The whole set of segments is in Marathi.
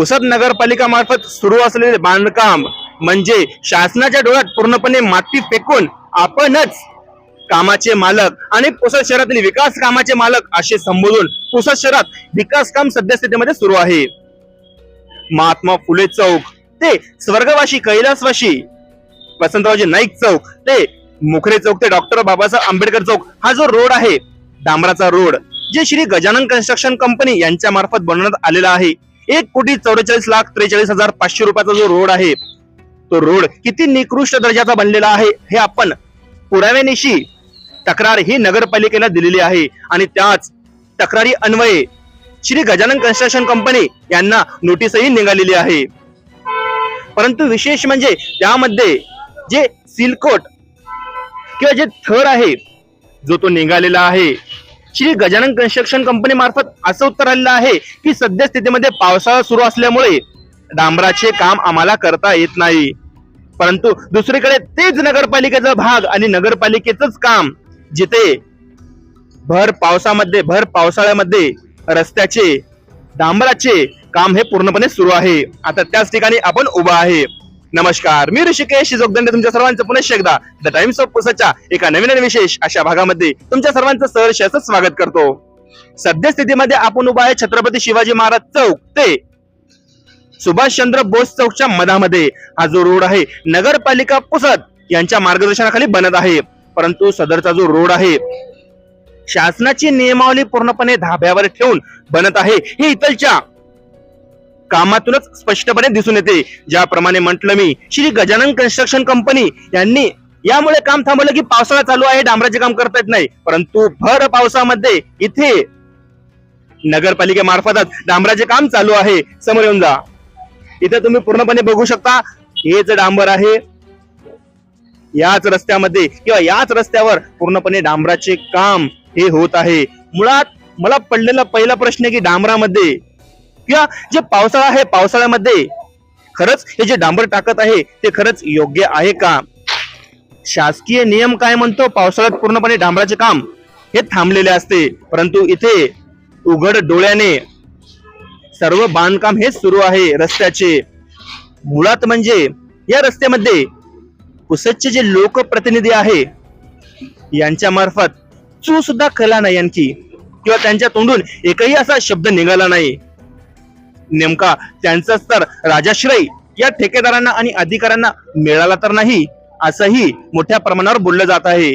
पुसद नगरपालिका मार्फत सुरू असलेले बांधकाम म्हणजे शासनाच्या डोळ्यात पूर्णपणे माती फेकून आपणच कामाचे मालक आणि पुसद शहरातील विकास कामाचे मालक असे संबोधून पुसद शहरात विकास काम सद्यस्थितीमध्ये सुरू आहे. महात्मा फुले चौक ते स्वर्गवाशी कैलासवाशी वसंतरावजी नाईक चौक ते मुखरे चौक ते डॉक्टर बाबासाहेब आंबेडकर चौक हा जो रोड आहे डांबराचा रोड जे श्री गजानन कन्स्ट्रक्शन कंपनी यांच्या मार्फत बनवण्यात आलेला आहे. एक कोटी चौवेचाळीस लाख त्रेचाळीस हजार पाचशे रुपयाचा जो रोड आहे तो रोड किती निकृष्ट दर्जाचा बनलेला आहे हे आपण पुराव्यानिशी तक्रार ही नगरपालिकेला दिलेली आहे. आणि त्याच तक्रारी अन्वये श्री गजानन कन्स्ट्रक्शन कंपनी यांना नोटीसही निघालेली आहे. परंतु विशेष म्हणजे त्यामध्ये जे सिलकोट किंवा जे थर आहे जो तो निघालेला आहे श्री गजानन कन्स्ट्रक्शन कंपनी मार्फत असं उत्तर आलेलं आहे की सध्या स्थितीमध्ये पावसाळा सुरू असल्यामुळे डांबराचे काम आम्हाला करता येत नाही. परंतु दुसरीकडे तेच नगरपालिकेचा भाग आणि नगरपालिकेच काम जिथे भर पावसामध्ये भर पावसाळ्यामध्ये रस्त्याचे डांबराचे काम हे पूर्णपणे सुरू आहे. आता त्याच ठिकाणी आपण उभा आहे. नमस्कार मी ऋषिकेश जोगदंडे तुमच्या सर्वांचं पुनश्च एकदा द टाइम्स ऑफ पुसाच्या एका नवीन आणि विशेष अशा भागामध्ये तुमच्या सर्वांचं सहर्ष असं स्वागत करतो. सद्यस्थितीमध्ये आपण उभा आहे छत्रपती शिवाजी महाराज चौक ते सुभाषचंद्र बोस चौकच्या मधामध्ये. हा जो रोड आहे नगरपालिका पुसद यांच्या मार्गदर्शनाखाली बनत आहे. परंतु सदरचा जो रोड आहे शासनाची नियमावली पूर्णपणे धाब्यावर ठेवून बनत आहे. हे इथलच्या कामातूनच स्पष्टपणे दिसून येते. ज्याप्रमाणे म्हटलं मी श्री गजानन कन्स्ट्रक्शन कंपनी यांनी यामुळे काम थांबवलं की पावसाळा चालू आहे डांबराचे काम करता येत नाही. परंतु भर पावसामध्ये इथे नगरपालिकेमार्फतच डांबराचे काम चालू आहे. समोर येऊन जा. इथे तुम्ही पूर्णपणे बघू शकता हेच डांबर आहे. याच रस्त्यामध्ये किंवा याच रस्त्यावर पूर्णपणे डांबराचे काम हे होत आहे. मुळात मला पडलेला पहिला प्रश्न की डांबरामध्ये किंवा जे पावसाळा आहे पावसाळ्यामध्ये खरंच हे जे डांबर टाकत आहे ते खरंच योग्य आहे का? शासकीय नियम काय म्हणतो? पावसाळ्यात पूर्णपणे डांबराचे काम हे थांबलेले असते. परंतु इथे उघड डोळ्याने सर्व बांधकाम हे सुरू आहे रस्त्याचे. मुळात म्हणजे या रस्त्यामध्ये पुसदचे जे लोकप्रतिनिधी आहे यांच्या मार्फत चू सुद्धा कला नाही आणखी. किंवा त्यांच्या तोंडून एकही असा शब्द निघाला नाही. नेमका त्यांचाच तर राजाश्रय या ठेकेदारांना आणि अधिकाऱ्यांना मिळाला तर नाही असंही मोठ्या प्रमाणावर बोललं जात आहे.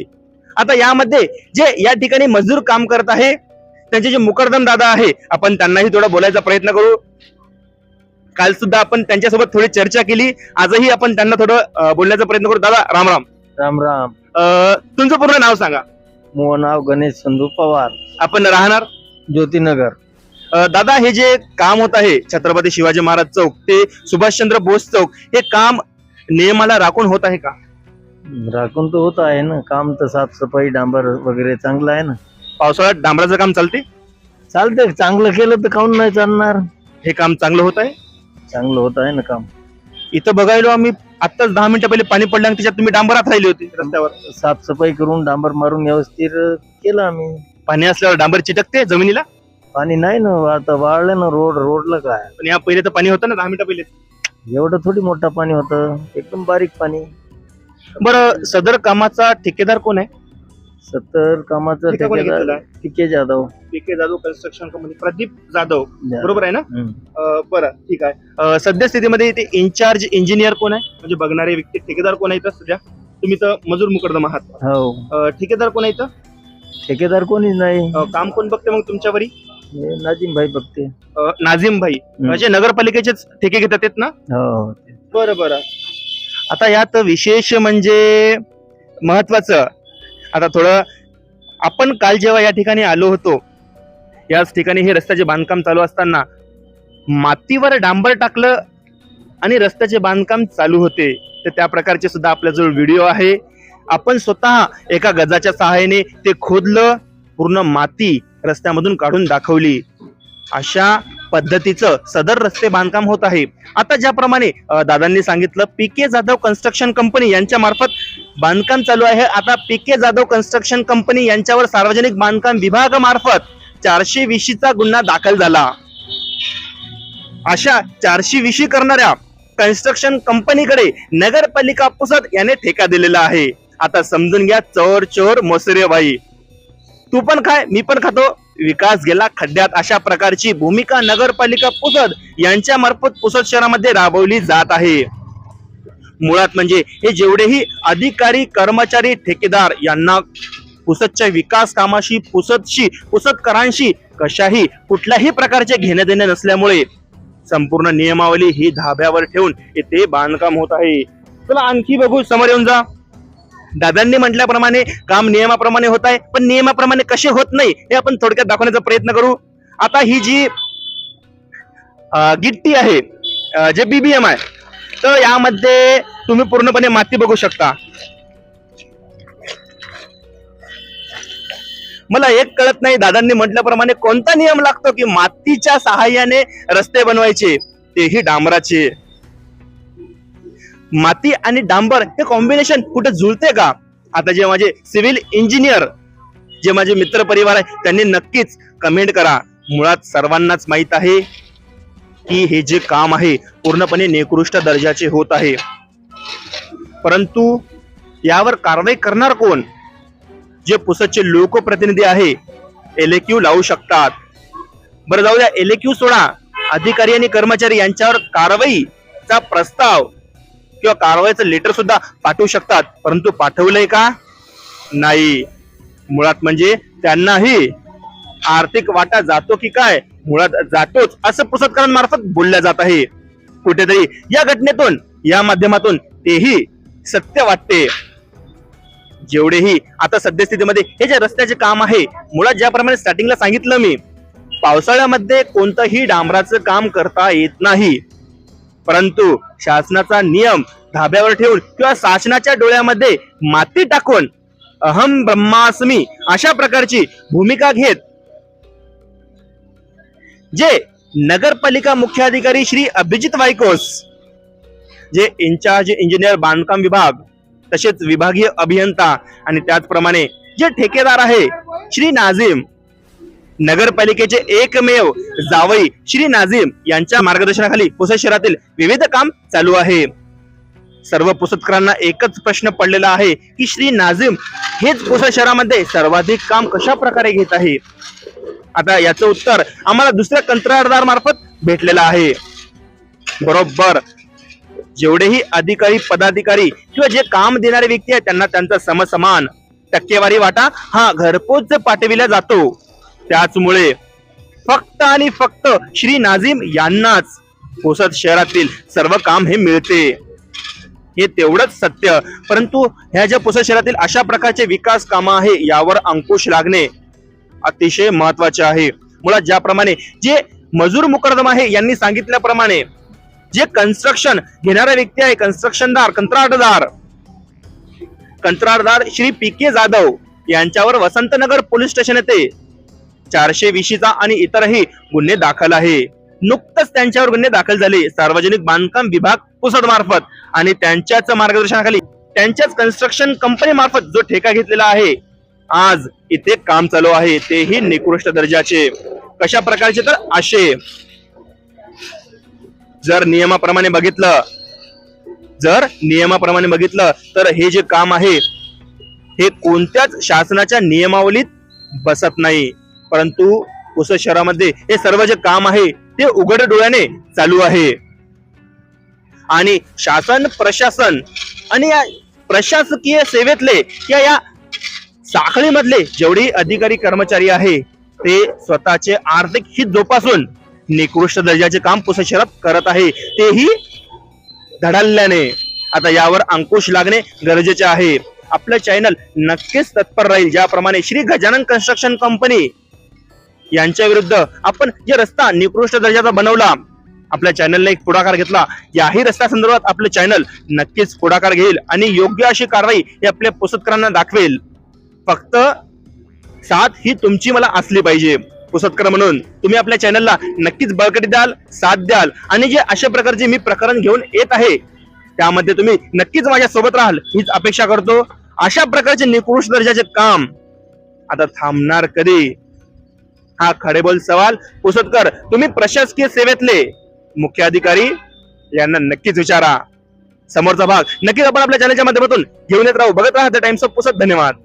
आता यामध्ये जे या ठिकाणी मजदूर काम करत आहे त्यांचे जे मुकरदम दादा आहे आपण त्यांनाही थोडा बोलायचा प्रयत्न करू. काल सुद्धा आपण त्यांच्यासोबत थोडी चर्चा केली आजही आपण त्यांना थोडं बोलण्याचा प्रयत्न करू. दादा राम राम. राम राम. अं, तुमचं पूर्ण नाव सांगा. मोह नाव गणेश संधू पवार. आपण राहणार? ज्योतिनगर. दादा हे जे काम होत आहे छत्रपती शिवाजी महाराज चौक ते सुभाषचंद्र बोस चौक हे काम नियमाला राखून होत आहे का? राखून तर होत आहे ना. काम तर साफसफाई डांबर वगैरे चांगलं आहे ना. पावसाळ्यात डांबराचं काम चालते? चालतंय. चांगलं केलं तर काऊन नाही चालणार? हे काम चांगलं होत आहे? चांगलं होत आहे ना काम. इथं बघायलो आम्ही आत्ताच दहा मिनिटं पहिले पाणी पडलं आणि त्याच्यात तुम्ही डांबरात राहिली होती रस्त्यावर. साफसफाई करून डांबर मारून व्यवस्थित केलं आम्ही. पाणी असल्यावर डांबर चिटकते जमिनीला? पाणी नाही ना आता वाळलं ना रोड रोडला काय? पण या पहिले तर पाणी होतं ना दहा मिनिटं पहिले. एवढं थोडी मोठं पाणी होतं एकदम बारीक पाणी. बरं सदर कामाचा ठेकेदार कोण आहे? सत्तर कामाचं ठेका कोणी ठेकेदार घेतलेला आहे? P K Jadhav. P K Jadhav construction company Pradeep Jadhav. बरोबर आहे ना? हम्म. अं, बरं ठीक आहे. अं, सध्या स्थितीमध्ये इथे इन्चार्ज इंजिनियर कोण आहे? म्हणजे बघणारे व्यक्ती ठेकेदार कोण आहे इथं सध्या? तुम्ही तर मजूर मुकरदम आहात. हो. अं, ठेकेदार कोण आहे इथं? ठेकेदार कोणीच नाही. अं, काम कोण बघते मग तुमच्यावरी? हे नाजिम भाई बघते. अं, नाझीम भाई म्हणजे नगरपालिकेचेच ठेके घेतात आहेत ना? हो. बरं बरं. आता यात विशेष म्हणजे महत्वाचं आता थोडं आपण काल जेव्हा या ठिकाणी आलो होतो याच ठिकाणी हे रस्त्याचे बांधकाम चालू असताना मातीवर डांबर टाकलं आणि रस्त्याचे बांधकाम चालू होते. तर त्या प्रकारचे सुद्धा आपल्याजवळ व्हिडिओ आहे. आपण स्वतः एका गजाच्या सहाय्याने ते खोदलं पूर्ण माती रस्त्यामधून काढून दाखवली. अशा पद्धतीचं सदर रस्ते बांधकाम होत आहे. आता ज्याप्रमाणे दादांनी सांगितलं P K Jadhav construction company यांच्या मार्फत बांधकाम चालू आहे. आता P K Jadhav construction company यांच्यावर सार्वजनिक बांधकाम विभागामार्फत चारशे विशीचा गुन्हा दाखल झाला. अशा चारशे विशी करणाऱ्या कन्स्ट्रक्शन कंपनीकडे नगरपालिका पुसद याने ठेका दिलेला आहे. आता समजून घ्या चोर चोर मोसरे भाई तू पण काय मी पण खातो. विकास गेला खड्ड्यात. अशा प्रकारची भूमिका नगरपालिका पुसद यांच्या मार्फत पुसद शहरामध्ये राबवली जात आहे. मुळात म्हणजे हे जेवढेही अधिकारी कर्मचारी ठेकेदार यांना पुसदच्या विकास कामाशी पुसदशी पुसदकरांशी कशाही कुठल्याही प्रकारचे घेणे देणे नसल्यामुळे संपूर्ण नियमावली ही धाब्यावर ठेवून येथे बांधकाम होत आहे. चला आणखी बघू समोर येऊन जा. दादांनी म्हटल्याप्रमाणे काम नियमाप्रमाणे होत आहे पण नियमाप्रमाणे कसे होत नाही हे आपण थोडक्यात दाखवण्याचा प्रयत्न करू. आता ही जी गिट्टी आहे जे बीबीएम आहे तर यामध्ये तुम्ही पूर्णपणे माती बघू शकता. मला एक कळत नाही दादांनी म्हटल्याप्रमाणे कोणता नियम लागतो की मातीच्या सहाय्याने रस्ते बनवायचे तेही डांबराचे. माती आणि डांबर हे कॉम्बिनेशन कुठे जुळते का? आता जे माझे सिव्हिल इंजिनियर जे माझे मित्र परिवार आहे त्यांनी नक्कीच कमेंट करा. मुळात सर्वांनाच माहीत आहे की हे जे काम आहे पूर्णपणे निकृष्ट दर्जाचे होत आहे. परंतु यावर कारवाई करणार कोण? जे पुसदचे लोकप्रतिनिधी आहे एलएक्यू लावू शकतात. बरं जाऊ द्या एलएक्यू सोडा. अधिकारी आणि कर्मचारी यांच्यावर कारवाईचा प्रस्ताव किंवा कारवाईचं लेटर सुद्धा पाठवू शकतात. परंतु पाठवलंय का? नाही. मुळात म्हणजे त्यांनाही आर्थिक वाटा जातो की काय? मुळात जातोच असं पुसदकरांमार्फत बोलल्या जात आहे. कुठेतरी या घटनेतून या माध्यमातून तेही सत्य वाटते. जेवढेही आता सद्यस्थितीमध्ये हे जे रस्त्याचे काम आहे मुळात ज्याप्रमाणे स्टार्टिंगला सांगितलं मी पावसाळ्यामध्ये कोणतंही डांबराचं काम करता येत नाही. परंतु शासनाचा नियम धाब्यावर ठेवून किंवा शासनाच्या डोळ्यामध्ये माती टाकून अहम ब्रह्मास्मी अशा प्रकारची भूमिका घेत जे नगरपालिका मुख्याधिकारी श्री अभिजित वायकोस जे इन्चार्ज इंजिनियर बांधकाम विभाग तसेच विभागीय अभियंता आणि त्याचप्रमाणे जे ठेकेदार आहे श्री नाझीम नगरपालिकेचे एकमेव जावई श्री नाझीम यांच्या मार्गदर्शनाखाली पुसद शहरातील विविध काम चालू आहे. सर्व पुसदकरांना एकच प्रश्न पडलेला आहे की श्री नाझीम हेच पुसद शहरामध्ये सर्वाधिक काम कशा प्रकारे घेत आहे? आता याचं उत्तर आम्हाला दुसऱ्या कंत्राटदार मार्फत भेटलेलं आहे. बरोबर. जेवढेही अधिकारी पदाधिकारी किंवा जे काम देणारे व्यक्ती आहेत त्यांना त्यांचा समसमान. टक्केवारी वाटा हा घरपोच पाठविला जातो. त्याचमुळे फक्त आणि फक्त श्री नाझीम यांनाच पुसद शहरातील सर्व काम हे मिळते. हे तेवढंच सत्य. परंतु ह्या ज्या पुसद शहरातील अशा प्रकारचे विकास कामं आहे यावर अंकुश लागणे अतिशय महत्त्वाचे आहे. मुळात ज्याप्रमाणे जे मजूर मुकरदम आहे यांनी सांगितल्याप्रमाणे जे कन्स्ट्रक्शन घेणारा व्यक्ती आहे कन्स्ट्रक्शनदार कंत्राटदार कंत्राटदार श्री पी के जाधव यांच्यावर वसंतनगर पोलीस स्टेशन येथे चारशे विशीचा आणि इतरही गुन्हे दाखल आहे. नुकतंच त्यांच्यावर गुन्हे दाखल झाले. सार्वजनिक बांधकाम विभाग पुसद मार्फत आणि त्यांच्याच मार्गदर्शनाखाली त्यांच्याच कन्स्ट्रक्शन कंपनी मार्फत जो ठेका घेतलेला आहे आज इथे काम चालू आहे. तेही निकृष्ट दर्जाचे. कशा प्रकारचे तर असे? जर नियमाप्रमाणे बघितलं जर नियमाप्रमाणे बघितलं तर हे जे काम आहे हे कोणत्याच शासनाच्या नियमावलीत बसत नाही. परंतु पुसद शहरामध्ये हे सर्व जे काम आहे ते उघड डोळ्याने चालू आहे. आणि शासन प्रशासन आणि या प्रशासकीय सेवेतले या या साखळीमधले जेवढे अधिकारी कर्मचारी आहे ते स्वतःचे आर्थिक हित जोपासून निकृष्ट दर्जाचे काम पुसद शहरात करत आहे. तेही धडल्याने आता यावर अंकुश लागणे गरजेचे आहे. आपलं चॅनल नक्कीच तत्पर राहील. ज्याप्रमाणे श्री गजानन कन्स्ट्रक्शन कंपनी यांच्या विरुद्ध आपण जे रस्ता निकृष्ट दर्जाचा बनवला आपल्या चॅनलने एक पुढाकार घेतला याही रस्त्या संदर्भात आपलं चॅनल नक्कीच पुढाकार घेईल आणि योग्य अशी कारवाई हे आपल्या पुसतकरांना दाखवेल. फक्त साथ ही तुमची मला असली पाहिजे. पुसतकर म्हणून तुम्ही आपल्या चॅनलला नक्कीच बळकटी द्याल साथ द्याल आणि जे अशा प्रकारचे मी प्रकरण घेऊन येत आहे त्यामध्ये तुम्ही नक्कीच माझ्या सोबत राहाल हीच अपेक्षा करतो. अशा प्रकारचे निकृष्ट दर्जाचे काम आता थांबणार कधी? हा खडे बोल सवाल पुसतकर तुम्ही प्रशासकीय सेवेतले. मुख्य अधिकारी यांना नक्कीच विचारा. समोरचा भाग. नक्कीच आपण आपल्या चॅनलच्या माध्यमातून घेऊन येत राहू. बघत राहा द टाइम्स ऑफ पुसत. धन्यवाद.